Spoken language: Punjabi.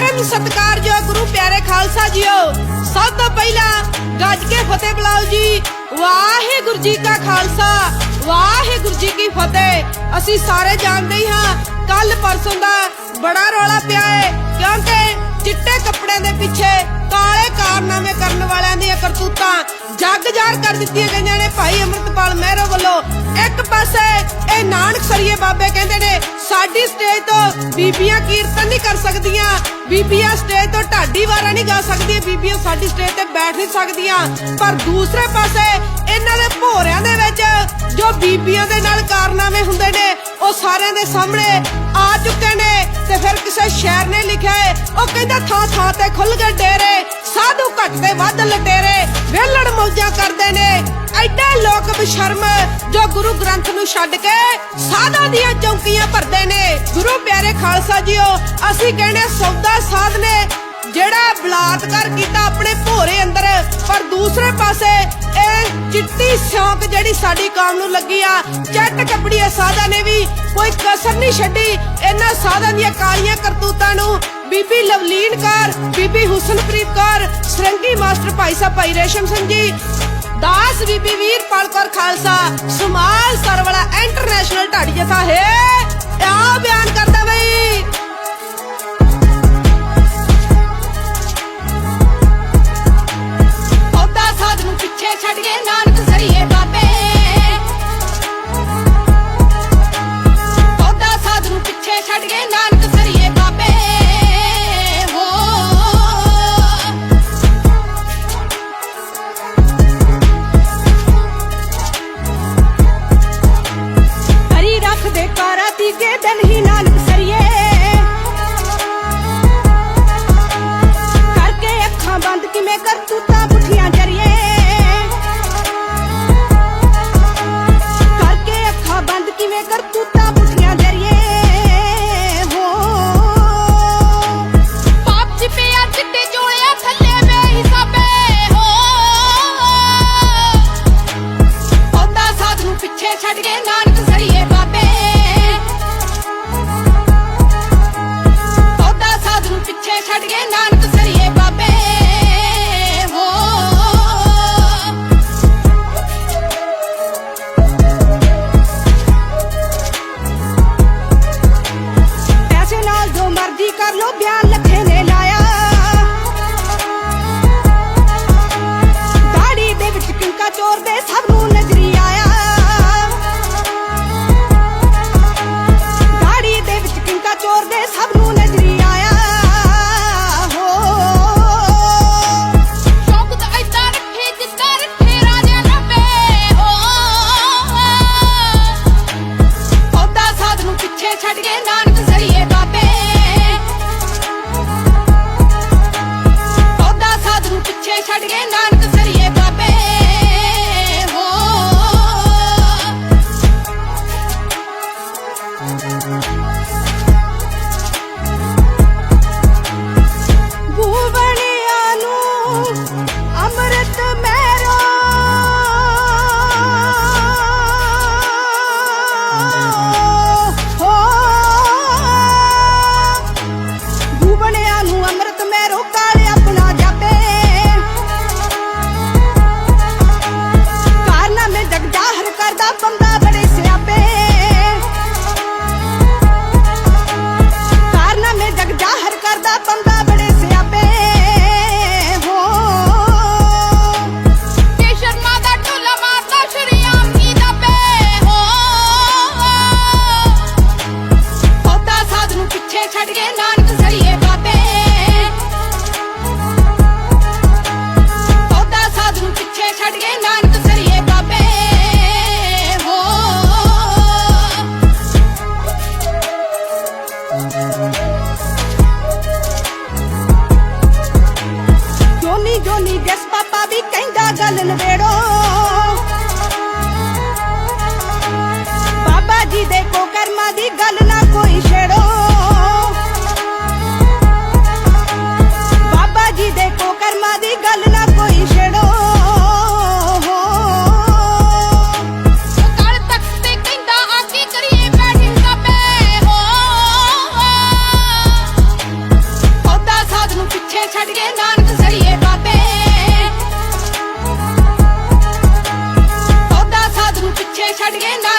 ਪਰਮ ਸਤਕਾਰਯੋਗ ਗੁਰੂ ਪਿਆਰੇ ਖਾਲਸਾ ਜੀਓ। ਸਭ ਤੋਂ ਪਹਿਲਾਂ ਗੱਜ ਕੇ ਫਤਿਹ ਬੁਲਾਓ ਜੀ। ਵਾਹਿਗੁਰੂ ਜੀ ਕਾ ਖਾਲਸਾ, ਵਾਹਿਗੁਰੂ ਜੀ ਕੀ ਫਤਿਹ। ਅਸੀਂ ਸਾਰੇ ਜਾਣਦੇ ਹੀ ਹਾਂ ਕੱਲ ਪਰਸੋਂ ਦਾ ਬੜਾ ਰੌਲਾ ਪਿਆ ਹੈ ਕਿਉਂਕਿ ਚਿੱਟੇ ਕੱਪੜਿਆਂ ਦੇ ਪਿੱਛੇ ਕਾਲੇ ਕਾਰਨਾਮੇ ਕਰਨ ਵਾਲਿਆਂ ਦੀਆਂ ਕਰਤੂਤਾਂ ਜੱਗ ਜ਼ਾਹਰ ਕਰ ਦਿੱਤੀਆਂ ਗਈਆਂ ਨੇ। ਭਾਈ ਅਮਰਤਪਾਲ ਮਹਿਰੋ ਵੱਲੋਂ ਇੱਕ ਪਾਸੇ ਇਹ ਨਾਨਕ ਸਰੀਏ ਬਾਬੇ ਕਹਿੰਦੇ ਨੇ ਸਾਡੀ ਸਟੇਜ ਤੋਂ ਬੀਬੀਆਂ ਕੀਰਤਨ ਨਹੀਂ ਕਰ ਸਕਦੀਆਂ। ਬੀਬੀਆਂ ਸਟੇਜ ਤੋਂ ਢਾਡੀ ਵਾਰਾ ਨਹੀਂ ਗਾ ਸਕਦੀਆਂ। ਬੀਬੀਆਂ ਸਾਡੀ ਸਟੇਜ ਤੇ ਬੈਠ ਨਹੀਂ ਸਕਦੀਆਂ। ਪਰ ਦੂਸਰੇ ਪਾਸੇ ਇਹਨਾਂ ਦੇ ਭੋਰਿਆਂ ਦੇ ਵਿੱਚ ਜੋ ਬੀਬੀਆਂ ਦੇ ਨਾਲ ਕਾਰਨਾਮੇ ਹੁੰਦੇ ਨੇ, ਉਹ ਸਾਰਿਆਂ ਦੇ ਸਾਹਮਣੇ ਆ ਚੁੱਕੇ ਨੇ ਤੇ ਫਿਰ ਕਿਸੇ ਸ਼ਾਇਰ ਨੇ ਲਿਖਿਆ ਹੈ, ਉਹ ਕਹਿੰਦਾ ਥਾਂ ਥਾਂ ਤੇ ਖੁੱਲ ਗਏ ਡੇਰੇ, ਸਾਧੂ ਘੱਟ ਤੇ ਵੱਧ ਲਟੇਰੇ। ਵੇਲੜ ਮੌਜਾਂ ਕਰਦੇ ਨੇ। ਐਡੇ ਲੋਕ ਬਸ਼ਰਮ ਜੋ ਗੁਰੂ ਗ੍ਰੰਥ ਨੂੰ ਛੱਡ ਕੇ ਸਾਧਾਂ ਦੀਆਂ ਚੌਂਕੀਆਂ ਭਰਦੇ ਨੇ। ਗੁਰੂ ਪਿਆਰੇ ਖਾਲਸਾ ਜੀਓ, ਅਸੀਂ ਕਹਿੰਦੇ ਸੌਦਾ ਸਾਧ ਨੇ, ਜਿਹੜਾ ਬਲਾਤਕਾਰ ਕੀਤਾ ਆਪਣੇ ਭੋਰੇ ਅੰਦਰ, ਪਰ ਦੂਸਰੇ ਪਾਸੇ ਇਹ ਚਿੱਟੀ ਸੌਂਕ ਜਿਹੜੀ ਸਾਡੀ ਕੌਮ ਨੂੰ ਲੱਗੀ ਆ, ਚੱਟ ਕੱਪੜੀਏ ਸਾਧਾਂ ਨੇ ਵੀ ਕੋਈ ਕਸਰ ਨਹੀਂ ਛੱਡੀ। ਇਹਨਾਂ ਸਾਧਾਂ ਦੀਆਂ ਕਾਲੀਆਂ ਕਰਤੂਤਾਂ ਨੂੰ ਬੀਬੀ ਲਵਲੀਨ ਕੌਰ, ਬੀਬੀ ਹੁਸਨਪ੍ਰੀਤ ਕੌਰ, ਸਰੰਗੀ ਮਾਸਟਰ ਭਾਈ ਸਾਹਿਬ, ਭਾਈ ਰੇਸ਼ਮ ਸਿੰਘ ਜੀ, ਦਾਸ ਬੀਬੀ ਵੀਰਪਾਲ ਕੌਰ ਖਾਲਸਾ ਸਮਾਲ ਸਰ ਇੰਟਰਨੈਸ਼ਨਲ ਢਾਡੀ ਜਥਾ, ਹੈ তার তুতা উঠিয়া ਮਰਜ਼ੀ ਕਰ ਪਿੱਛੇ ਛੱਡ ਜਸ ਪਾਪਾ ਵੀ ਕਹਿੰਦਾ ਗੱਲ ਨਵੇੜੋ ਬਾਬਾ ਜੀ ਦੇ ਕੋ ਕਰਮਾਂ ਦੀ ਗੱਲ ਨਾ ਕੋਈ ਛੇੜੋ। ਬਾਬਾ ਜੀ ਦੇ ਕੋ ਕਰਮਾਂ ਦੀ ਗੱਲ ਨਾ ਕੋਈ ਛੇੜੋ। ਕਾਲ ਤਖਤ ਛੱਡ ਕੇ ਨਾਨਕ again.